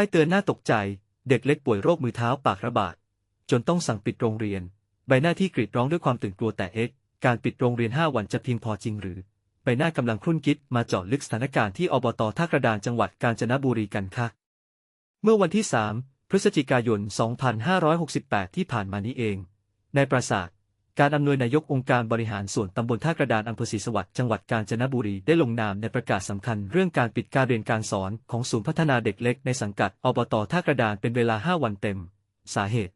ป้ายเตือนน่าตกใจ เด็กเล็กป่วยโรคมือเท้าปากระบาด จนต้องสั่งปิดโรงเรียน ใบหน้าที่กรีดร้องด้วยความตื่นกลัวแต่เอ็กการปิดโรงเรียน 5 วันจะเพียงพอจริงหรือ ใบหน้ากำลังครุ่นคิดมาเจาะลึกสถานการณ์ที่อบตท่ากระดานจังหวัดกาญจนบุรีกันค่ะ เมื่อวันที่ 3 พฤศจิกายน 2568 ที่ผ่านมานี้เอง ในปราสาท การอำนวยนายกองค์การบริหารส่วนตำบลท่ากระดานอำเภอศรีสวัสดิ์จังหวัดกาญจนบุรีได้ลงนามในประกาศสำคัญเรื่องการปิดการเรียนการสอนของศูนย์พัฒนาเด็กเล็กในสังกัดอบตท่ากระดานเป็นเวลา 5 วันเต็ม สาเหตุ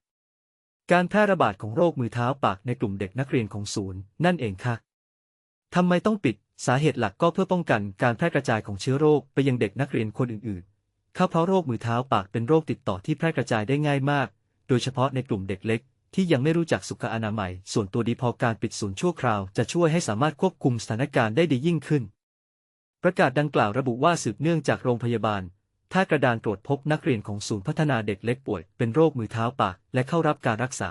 การแพร่ระบาดของโรคมือเท้าปากในกลุ่มเด็กนักเรียนของศูนย์ นั่นเองค่ะทำไมต้องปิดสาเหตุหลักก็เพื่อป้องกันการแพร่กระจายของเชื้อโรคไปยังเด็กนักเรียนคนอื่นๆเข้าเพราะโรคมือเท้าปากเป็นโรคติดต่อที่แพร่กระจายได้ง่ายมาก โดยเฉพาะในกลุ่มเด็กเล็ก ที่ยังไม่รู้จักสุขอนามัย ส่วนตัวดีพอการปิดศูนย์ชั่วคราว จะช่วยให้สามารถควบคุมสถานการณ์ได้ดียิ่งขึ้น ประกาศดังกล่าวระบุว่าสืบเนื่องจากโรงพยาบาลท่ากระดานตรวจพบนักเรียนของศูนย์พัฒนาเด็กเล็กป่วย เป็นโรคมือเท้าปาก และเข้ารับการรักษา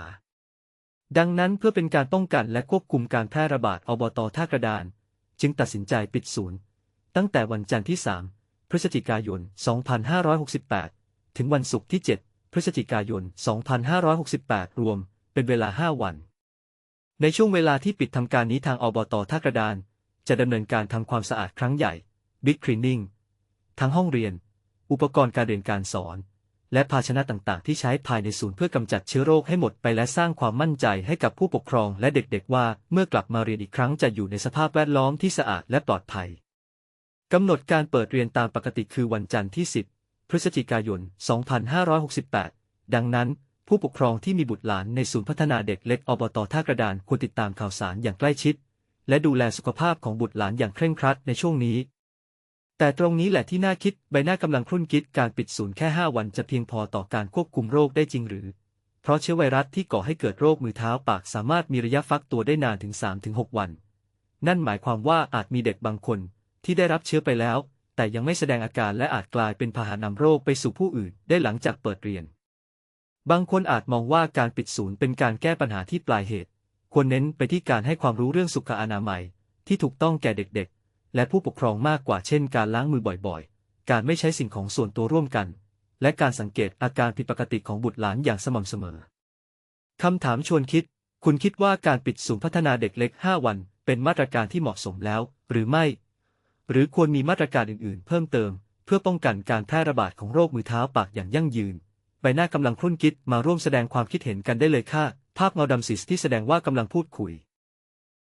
ดังนั้นเพื่อเป็นการป้องกันและควบคุมการแพร่ระบาดอบตท่ากระดาน จึงตัดสินใจปิดศูนย์ ตั้งแต่วันจันทร์ที่ 3 พฤศจิกายน 2568 ถึงวันศุกร์ที่ 7 พฤศจิกายน 2568 รวม เป็นเวลา5วัน ในช่วงเวลาที่ปิดทำการนี้ทางอบตท่ากระดาน จะดำเนินการทำความสะอาดครั้งใหญ่ Big Cleaning ทั้งห้องเรียน อุปกรณ์การเรียนการสอน และภาชนะต่างๆ ที่ใช้ภายในศูนย์เพื่อกำจัดเชื้อโรคให้หมดไปและสร้างความมั่นใจให้กับผู้ปกครองและเด็กๆ ว่าเมื่อกลับมาเรียนอีกครั้งจะอยู่ในสภาพแวดล้อมที่สะอาดและปลอดภัยกำหนดการเปิดเรียนตามปกติคือวันจันทร์ที่ 10 พฤศจิกายน 2568 ดังนั้น ผู้ปกครองที่มีบุตรหลานในศูนย์พัฒนาเด็กเล็กอบตท่ากระดานควรติดตามข่าวสารอย่างใกล้ชิด และดูแลสุขภาพของบุตรหลานอย่างเคร่งครัดในช่วงนี้ แต่ตรงนี้แหละที่น่าคิดใบหน้ากำลังครุ่นคิดการปิดศูนย์แค่ 5 วันจะเพียงพอต่อการควบคุมโรคได้จริงหรือ เพราะเชื้อไวรัสที่ก่อให้เกิดโรคมือเท้าปากสามารถมีระยะฟักตัวได้นานถึง 3-6 วัน นั่นหมายความว่าอาจมีเด็กบางคน ที่ได้รับเชื้อไปแล้ว แต่ยังไม่แสดงอาการและอาจกลายเป็นพาหะนำโรคไปสู่ผู้อื่นได้หลังจากเปิดเรียน บางคนอาจมองว่าการปิดศูนย์เป็นการแก้ปัญหาที่ปลายเหตุ ควรเน้นไปที่การให้ความรู้เรื่องสุขอนามัย ที่ถูกต้องแก่เด็กๆ และผู้ปกครองมากกว่าเช่น การล้างมือบ่อยๆ การไม่ใช้สิ่งของส่วนตัวร่วมกัน และการสังเกตอาการผิดปกติของบุตรหลานอย่างสม่ำเสมอคำถามชวนคิด คุณคิดว่าการปิดศูนย์พัฒนาเด็กเล็ก 5 วัน เป็นมาตรการที่เหมาะสมแล้ว หรือไม่ หรือควรมีมาตรการอื่นๆ เพิ่มเติม เพื่อป้องกันการแพร่ระบาดของโรคมือเท้าปากอย่างยั่งยืน ใบหน้ากำลังครุ่นคิดมาร่วมแสดงความคิดเห็นกันได้เลยค่ะ ภาพเงาดำสีที่แสดงว่ากำลังพูดคุย